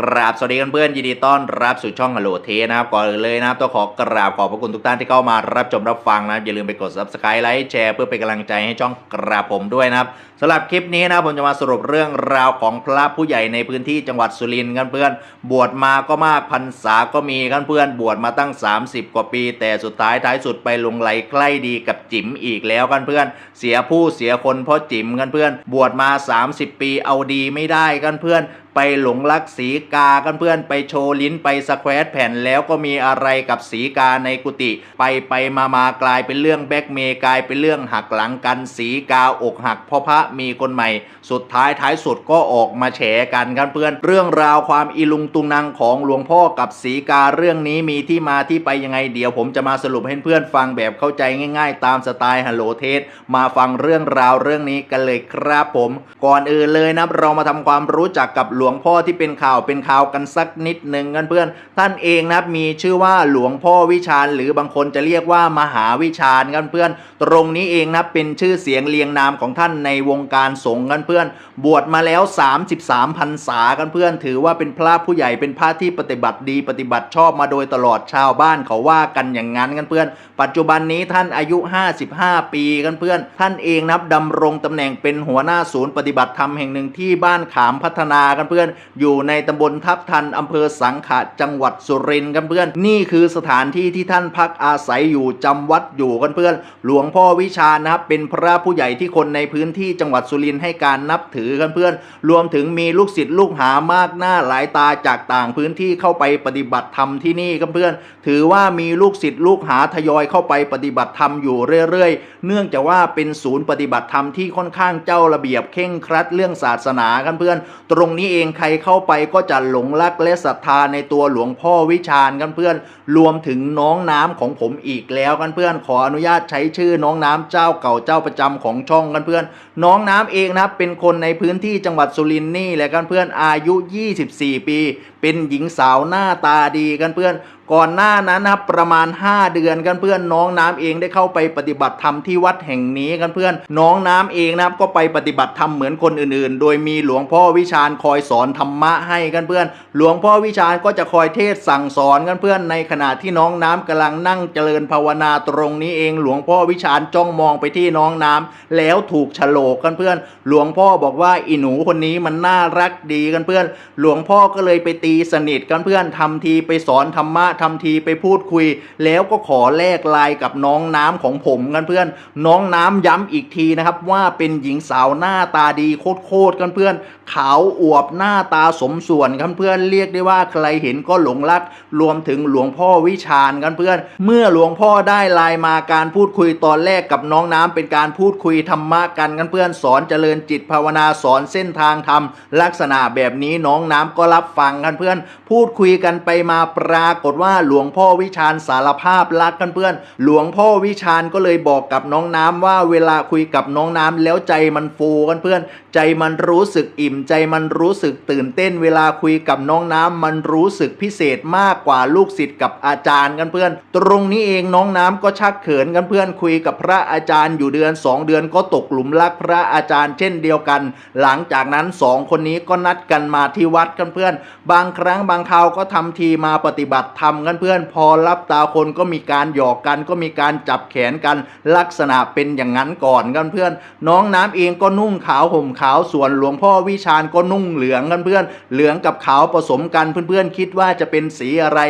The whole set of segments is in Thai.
กราบสวัสดีกันเพื่อนยินดีต้อนรับสู่ช่องฮัลโหลเทนะครับก่อนอื่นเลยนะครับต้องขอกราบขอบพระคุณทุกท่านที่เข้ามารับชมรับฟังนะครับอย่าลืมไปกด subscribe ไลค์แชร์เพื่อเป็นกำลังใจให้ช่องกราบผมด้วยนะครับสำหรับคลิปนี้นะผมจะมาสรุปเรื่องราวของพระผู้ใหญ่ในพื้นที่จังหวัดสุรินทร์กันเพื่อนบวชมาก็มากพรรษาก็มีกันเพื่อนบวชมาตั้ง 30 กว่าปี แต่สุดท้ายท้ายสุดไปลงไหลใกล้ดีกับจิ๋มอีกแล้วกันเพื่อน เสียผู้เสียคนเพราะจิ๋มกันเพื่อน บวชมา 30 ปีเอาดีไม่ได้กันเพื่อน ไปหลงรักสีกากันเพื่อนไปโชว์ลิ้นไปสแควตแผ่นแล้วก็มีอะไรกับสีกาในกุฏิไปไปมามากลายเป็นเรื่องแบ็กเมย์กลายเป็นเรื่องหักหลังกันสีกาอกหักเพราะพระมีคนใหม่ สุดท้ายท้ายสุดก็ออกมาแฉกันกันเพื่อนเรื่องราวความอีลุงตุงนางของหลวงพ่อกับสีกาเรื่องนี้มีที่มาที่ไปยังไงเดี๋ยว ผมจะมาสรุปให้เพื่อนฟังแบบเข้าใจง่าย ๆ ตามสไตล์ฮัลโหลเทสมาฟังเรื่องราวเรื่องนี้กันเลยครับผม ก่อนอื่นเลยนะเรามาทำความรู้จักกับหลวงวงพ่อที่เป็นข่าวเป็นข่าวกันสักนิดหนึ่งกันเพื่อนท่านเองนะมีชื่อว่าหลวงพ่อวิชาญหรือบางคนจะเรียกว่ามหาวิชาญกันเพื่อน ตรงนี้เองนะเป็นชื่อเสียงเรียงนามของท่านในวงการสงฆ์กันเพื่อน บวชมาแล้ว 33พรรษากันเพื่อน ถือว่าเป็นพระผู้ใหญ่เป็นพระที่ปฏิบัติดีปฏิบัติชอบมาโดยตลอดชาวบ้านเขาว่ากันอย่างนั้นกันเพื่อน ปัจจุบันนี้ท่านอายุ 55 ปีกันเพื่อน ท่านเองนับดำรงตำแหน่งเป็นหัวหน้าศูนย์ปฏิบัติธรรมแห่งหนึ่งที่บ้านขามพัฒนากันเพื่อนอยู่ในตำบลทับทันอำเภอสังขะจังหวัดสุรินทร์กันเพื่อน นี่คือสถานที่ที่ท่านพักอาศัยอยู่จำวัดอยู่กันเพื่อน หลวงพ่อวิชานะครับเป็นพระผู้ใหญ่ที่คนในพื้นที่จังหวัดสุรินทร์ให้การนับถือกันเพื่อน รวมถึงมีลูกศิษย์ลูกหามากหน้าหลายตาจากต่างพื้นที่เข้าไปปฏิบัติธรรมที่นี่กันเพื่อน ถือว่ามีลูกศิษย์ลูกหาทยอยเข้าไปปฏิบัติธรรมอยู่เรื่อยๆ เนื่องจากว่าเป็นศูนย์ปฏิบัติธรรมที่ค่อนข้างเจ้าระเบียบเข่งครัดเรื่องศาสนากันเพื่อน ตรงนี้องใครเข้าไปก็จะหลงรักและศรัทธาในตัวหลวงพ่อวิชาญกันเพื่อน รวมถึงน้องน้ำของผมอีกแล้วกันเพื่อน ขออนุญาตใช้ชื่อน้องน้ำเจ้าเก่าเจ้าประจำของช่องกันเพื่อน น้องน้ำเองนะเป็นคนในพื้นที่จังหวัดสุรินทร์นี่แหละกันเพื่อนอายุ 24 ปี เป็นหญิงสาวหน้าตาดีกันเพื่อนก่อนหน้านั้นนะครับประมาณ 5 เดือนกันเพื่อนน้องน้ำเองได้เข้าไปปฏิบัติธรรมที่วัดแห่งนี้กันเพื่อน น้องน้ำเองนะครับก็ไปปฏิบัติธรรมเหมือนคนอื่นๆ โดยมีหลวงพ่อวิชาญคอยสอนธรรมะให้กันเพื่อน หลวงพ่อวิชาญก็จะคอยเทศสั่งสอนกันเพื่อน ในขณะที่น้องน้ำกำลังนั่งเจริญภาวนาตรงนี้เอง หลวงพ่อวิชาญจ้องมองไปที่น้องน้ำแล้วถูกฉลกกันเพื่อน หลวงพ่อบอกว่าอีหนูคนนี้มันน่ารักดีกันเพื่อน หลวงพ่อก็เลยไปตีสนิทกันเพื่อนทำทีไปสอนธรรมะทำทีไปพูดคุย แล้วก็ขอแลกลายกับน้องน้ำของผมกันเพื่อน น้องน้ำย้ำอีกทีนะครับว่าเป็นหญิงสาวหน้าตาดีโคตรๆกันเพื่อนขาวอวบหน้าตาสมส่วนกันเพื่อนเรียกได้ว่าใครเห็นก็หลงรัก รวมถึงหลวงพ่อวิชาญกันเพื่อน เมื่อหลวงพ่อได้ไลน์มาการพูดคุยตอนแรกกับน้องน้ำเป็นการพูดคุยธรรมะกันกันเพื่อนสอนเจริญจิตภาวนาสอนเส้นทางธรรมลักษณะแบบนี้น้องน้ำก็รับฟังกันเพื่อน พูดคุยกันไปมาปรากฏว่าหลวงพ่อวิชาญสารภาพรักกันเพื่อน หลวงพ่อวิชาญก็เลยบอกกับน้องน้ำว่าเวลาคุยกับน้องน้ำแล้วใจมันฟูกันเพื่อน ใจมันรู้สึกอิ่มใจมันรู้สึกตื่นเต้นเวลาคุยกับน้องน้ำมันรู้สึกพิเศษมากกว่าลูกศิษย์กับอาจารย์กันเพื่อน ตรงนี้เองน้องน้ำก็ชักเขินกันเพื่อนคุยกับพระอาจารย์อยู่เดือน 2 เดือนก็ตกหลุมรักพระอาจารย์เช่นเดียวกัน หลังจากนั้นสองคนนี้ก็นัดกันมาที่วัดกันเพื่อน บางครั้งบางคราวก็ทำทีมาปฏิบัติธรรมกันเพื่อน พอรับตาคนก็มีการหยอกกันก็มีการจับแขนกันลักษณะเป็นอย่างนั้นก่อนกันเพื่อน น้องน้ำเองก็นุ่งขาวห่มขาวส่วนหลวงพ่อวิชาญก็นุ่งเหลืองกันเพื่อนเหลืองกับขาวผสมกันเพื่อนๆคิดว่าจะเป็นสีอะไร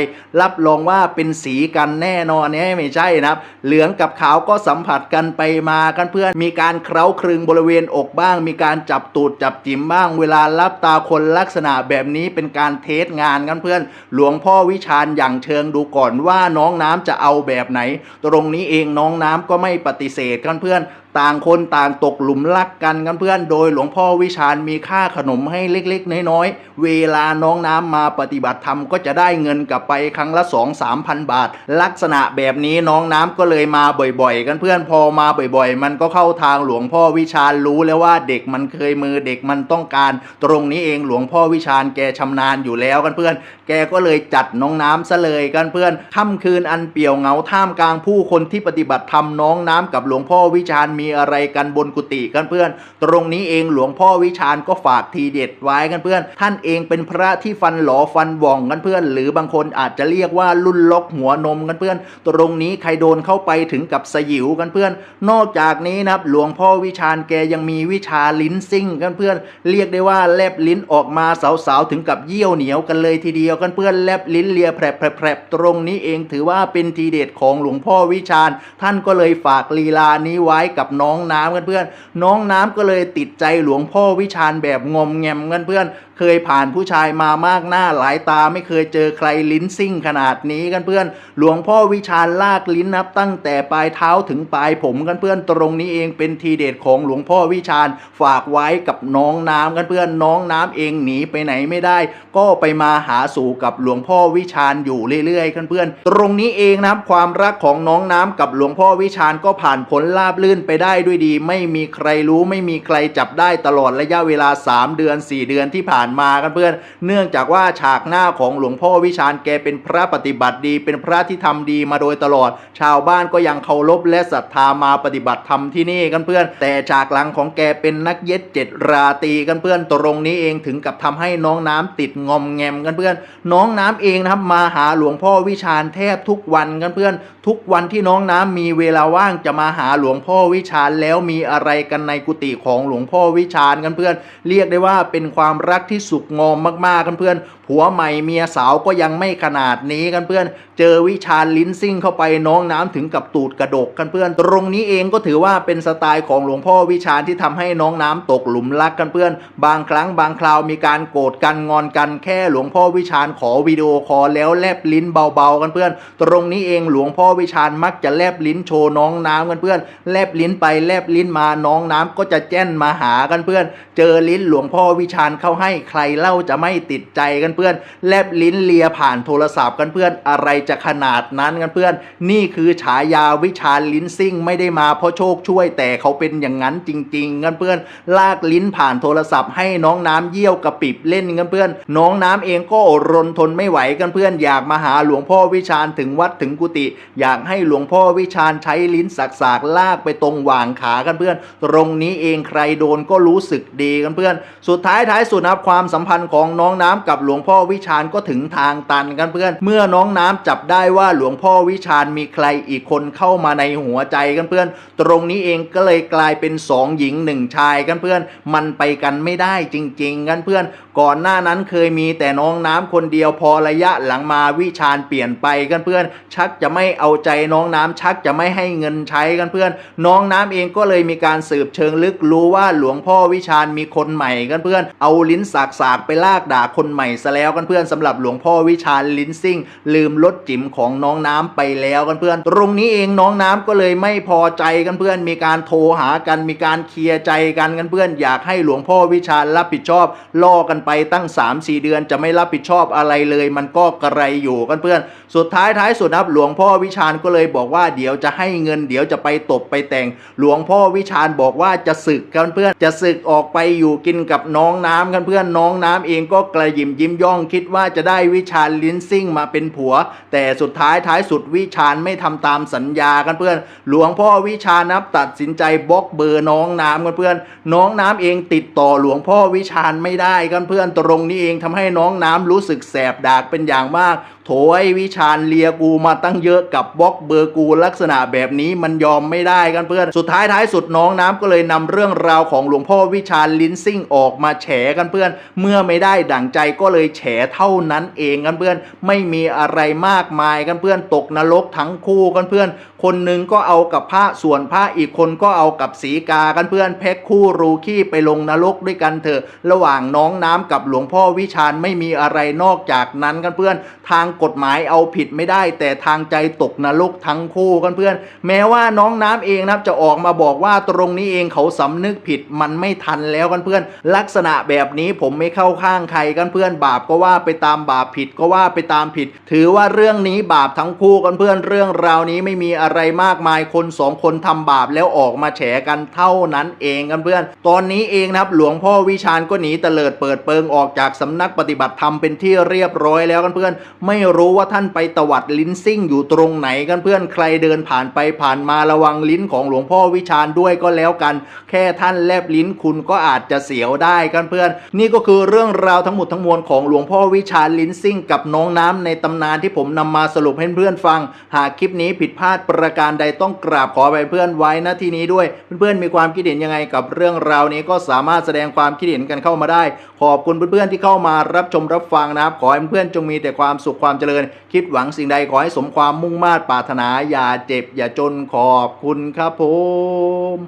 รับรองว่าเป็นสีกันแน่นอนเนี่ยไม่ใช่นะครับ เหลืองกับขาวก็สัมผัสกันไปมากันเพื่อนมีการเคล้าคลึงบริเวณอกบ้าง มีการจับตูดจับจิ๋มบ้าง เวลารับตาคนลักษณะแบบนี้เป็นการเทสงานกันเพื่อน หลวงพ่อวิชาญอย่างเชิงดูก่อนว่าน้องน้ำจะเอาแบบไหน ตรงนี้เองน้องน้ำก็ไม่ปฏิเสธกันเพื่อน ต่างคนต่างตกหลุมรักกันกันเพื่อน โดยหลวงพ่อวิชาญมีค่าขนมให้เล็กๆ น้อยๆ เวลาน้องน้ำมาปฏิบัติธรรมก็จะได้เงินกลับไปครั้งละ 2 3 0 0 0บาท ลักษณะแบบนี้น้องน้ำก็เลยมาบ่อยๆ กันเพื่อนพอมาบ่อยๆ มันก็เข้าทางหลวงพ่อวิชาญรู้แล้วว่าเด็กมันเคยมือเด็กมันต้องการ ตรงนี้เองหลวงพ่อวิชาญแกชำนาญอยู่แล้วกันเพื่อน แกก็เลยจัดน้องน้ำซะเลยกันเพื่อนค่ำคืนอันเปี่ยวเหงาท่ามกลางผู้คนที่ปฏิบัติธรรมน้องน้ำกับหลวงพ่อวิชาญมีมีอะไรกันบนกุฏิกันเพื่อน ตรงนี้เองหลวงพ่อวิชาญก็ฝากทีเด็ดไว้กันเพื่อน ท่านเองเป็นพระที่ฟันหลอฟันว่องกันเพื่อน หรือบางคนอาจจะเรียกว่ารุ่นล็อกหัวนมกันเพื่อน ตรงนี้ใครโดนเข้าไปถึงกับสยิวกันเพื่อน นอกจากนี้นะครับหลวงพ่อวิชาญแกยังมีวิชาลิ้นซิ่งกันเพื่อน เรียกได้ว่าแลบลิ้นออกมาสาวๆถึงกับเยี่ยวเหนียวกันเลยทีเดียวกันเพื่อนแลบลิ้นเลียแผลบแผลบตรงนี้เองถือว่าเป็นทีเด็ดของหลวงพ่อวิชาญท่านก็เลยฝากลีลานี้ไว้กับน้องน้ำกันเพื่อน น้องน้ำก็เลยติดใจหลวงพ่อวิชาญแบบงมแงมกันเพื่อน เคยผ่านผู้ชายมามากหน้าหลายตาไม่เคยเจอใครลิ้นซิ่งขนาดนี้กันเพื่อน หลวงพ่อวิชาญลากลิ้นนับตั้งแต่ปลายเท้าถึงปลายผมกันเพื่อนตรงนี้เองเป็นทีเด็ดของหลวงพ่อวิชาญฝากไว้กับน้องน้ำกันเพื่อนน้องน้ำเองหนีไปไหนไม่ได้ ก็ไปมาหาสู่กับหลวงพ่อวิชาญอยู่เรื่อยๆกันเพื่อน ตรงนี้เองนะครับความรักของน้องน้ำกับหลวงพ่อวิชาญก็ผ่านผลราบลื่นไปได้ด้วยดี ไม่มีใครรู้ไม่มีใครจับได้ตลอดระยะเวลา 3 เดือน 4 เดือนที่ผ่านมากันเพื่อน เนื่องจากว่าฉากหน้าของหลวงพ่อวิชาญแกเป็นพระปฏิบัติดี เป็นพระที่ทำดีมาโดยตลอด ชาวบ้านก็ยังเคารพและศรัทธามาปฏิบัติธรรมที่นี่กันเพื่อน แต่ฉากหลังของแกเป็นนักเย็ดเจ็ดราตีกันเพื่อนตรงนี้เองถึงกับทำให้น้องน้ำติดงอมแงมกันเพื่อน น้องน้ำเองนะครับมาหาหลวงพ่อวิชาญแทบทุกวันกันเพื่อน ทุกวันที่น้องน้ำมีเวลาว่างจะมาหาหลวงพ่อวิชาญแล้วมีอะไรกันในกุฏิของหลวงพ่อวิชาญกันเพื่อน เรียกได้ว่าเป็นความรักที่สุขงอมมากๆกันเพื่อนผัวใหม่เมียสาวก็ยังไม่ขนาดนี้กันเพื่อน เจอวิชาญลิ้นซิ่งเข้าไปน้องน้ำถึงกับตูดกระดกกันเพื่อน ตรงนี้เองก็ถือว่าเป็นสไตล์ของหลวงพ่อวิชาญที่ทำให้น้องน้ำตกหลุมรักกันเพื่อน บางครั้งบางคราวมีการโกรธกันงอนกันแค่หลวงพ่อวิชาญขอวิดีโอคอลแล้วแลบลิ้นเบาๆกันเพื่อน ตรงนี้เองหลวงพ่อวิชาญมักจะแลบลิ้นโชว์น้องน้ำกันเพื่อน แลบลิ้นไปแลบลิ้นมาน้องน้ำก็จะแจ้นมาหากันเพื่อน เจอลิ้นหลวงพ่อวิชาญเข้าให้ใครเล่าจะไม่ติดใจกันเพื่อน แลบลิ้นเลียผ่านโทรศัพท์กันเพื่อนอะไรจะขนาดนั้นกันเพื่อน นี่คือฉายาวิชาญลิ้นซิ่งไม่ได้มาเพราะโชคช่วยแต่เขาเป็นอย่างนั้นจริง ๆ กันเพื่อน ลากลิ้นผ่านโทรศัพท์ให้น้องน้ำเยี่ยวกระปิบเล่นกันเพื่อน น้องน้ำเองก็อดรนทนไม่ไหวกันเพื่อน อยากมาหาหลวงพ่อวิชาญถึงวัดถึงกุฏิอยากให้หลวงพ่อวิชาญใช้ลิ้นสักๆลากไปตรงวางขากันเพื่อน ตรงนี้เองใครโดนก็รู้สึกดีกันเพื่อน สุดท้ายท้ายสุดนะครับความสัมพันธ์ของน้องน้ำกับหลวงพ่อวิชาญก็ถึงทางตันกันเพื่อน เมื่อน้องน้ำจับได้ว่าหลวงพ่อวิชาญมีใครอีกคนเข้ามาในหัวใจกันเพื่อน ตรงนี้เองก็เลยกลายเป็นสองหญิงหนึ่งชายกันเพื่อน มันไปกันไม่ได้จริง ๆ กันเพื่อน ก่อนหน้านั้นเคยมีแต่น้องน้ำคนเดียวพอระยะหลังมาวิชาญเปลี่ยนไปกันเพื่อน ชักจะไม่เอาใจน้องน้ำชักจะไม่ให้เงินใช้กันเพื่อน น้องน้ำเองก็เลยมีการสืบเชิงลึกรู้ว่าหลวงพ่อวิชาญมีคนใหม่กันเพื่อนเอาลิ้นสากสากๆไปลากด่าคนใหม่ซะแล้วกันเพื่อนสำหรับหลวงพ่อวิชาญลิ้นซิ่ง ลืมรถจิ๋มของน้องน้ำไปแล้วกันเพื่อน ตรงนี้เองน้องน้ำก็เลยไม่พอใจกันเพื่อน มีการโทรหากันมีการเคลียร์ใจกันกันเพื่อน อยากให้หลวงพ่อวิชาญรับผิดชอบล่อกันไปตั้ง 3-4 เดือนจะไม่รับผิดชอบอะไรเลย มันก็กระไรอยู่กันเพื่อน สุดท้ายท้ายสุดนะครับหลวงพ่อวิชาญก็เลยบอกว่าเดี๋ยวจะให้เงินเดี๋ยวจะไปตบไปแต่งหลวงพ่อวิชาญบอกว่าจะศึกกันเพื่อนจะศึกออกไปอยู่กินกับน้องน้ำกันเพื่อนน้องน้ำเองก็กระยิมยิ้มย่องคิดว่าจะได้วิชาญลิ้นซิ่งมาเป็นผัว แต่สุดท้ายท้ายสุดวิชาญไม่ทำตามสัญญากันเพื่อน หลวงพ่อวิชาญนับตัดสินใจบล็อกเบอร์น้องน้ำกันเพื่อน น้องน้ำเองติดต่อหลวงพ่อวิชาญไม่ได้กันเพื่อนตรงนี้เองทำให้น้องน้ำรู้สึกแสบดากเป็นอย่างมากโถไอวิชาญเลียกูมาตั้งเยอะกับบล็อกเบอร์กูลักษณะแบบนี้มันยอมไม่ได้กันเพื่อนสุดท้ายท้ายสุดน้องน้ำก็เลยนำเรื่องราวของหลวงพ่อวิชาลิ้นซิ่งออกมาแฉกันเพื่อน เมื่อไม่ได้ดั่งใจก็เลยแฉเท่านั้นเองกันเพื่อน ไม่มีอะไรมากมายกันเพื่อนตกนรกทั้งคู่กันเพื่อน คนหนึ่งก็เอากับพระส่วนพระอีกคนก็เอากับสีกากันเพื่อนแพ็คคู่รูขี้ไปลงนรกด้วยกันเถอะ ระหว่างน้องน้ำกับหลวงพ่อวิชาญไม่มีอะไรนอกจากนั้นกันเพื่อน ทางกฎหมายเอาผิดไม่ได้ แต่ทางใจตกนรกทั้งคู่กันเพื่อน แม้ว่าน้องน้ำเองนะจะออกอกมาบอกว่าตรงนี้เองเขาสำนึกผิดมันไม่ทันแล้วกันเพื่อน ลักษณะแบบนี้ผมไม่เข้าข้างใครกันเพื่อนบาปก็ว่าไปตามบาปผิดก็ว่าไปตามผิด ถือว่าเรื่องนี้บาปทั้งคู่กันเพื่อนเรื่องราวนี้ไม่มีอะไรมากมายคนสองคนทำบาปแล้วออกมาแฉกันเท่านั้นเองกันเพื่อน ตอนนี้เองนะครับหลวงพ่อวิชาญก็หนีเตลิดเปิดเปิงออกจากสำนักปฏิบัติธรรมเป็นที่เรียบร้อยแล้วกันเพื่อน ไม่รู้ว่าท่านไปตวัดลิ้นซิ่งอยู่ตรงไหนกันเพื่อนใครเดินผ่านไปผ่านมาระวังลิ้นของหลวงพ่อพ่อวิชาญด้วยก็แล้วกัน แค่ท่านแลบลิ้นคุณก็อาจจะเสียวได้กันเพื่อน นี่ก็คือเรื่องราวทั้งหมดทั้งมวลของหลวงพ่อวิชาญลิ้นซิ่งกับน้องน้ำในตำนานที่ผมนำมาสรุปให้เพื่อนฟัง หากคลิปนี้ผิดพลาดประการใดต้องกราบขอไปเพื่อนไว้ณที่นี้ด้วย เพื่อนๆมีความคิดเห็นยังไงกับเรื่องราวนี้ก็สามารถแสดงความคิดเห็นกันเข้ามาได้ ขอบคุณเพื่อนๆที่เข้ามารับชมรับฟังนะครับ ขอให้เพื่อนๆจงมีแต่ความสุขความเจริญ คิดหวังสิ่งใดขอให้สมความมุ่งมา่ปรารถนาอย่าเจ็บอย่าจนขอบคุณครับผม ஓம்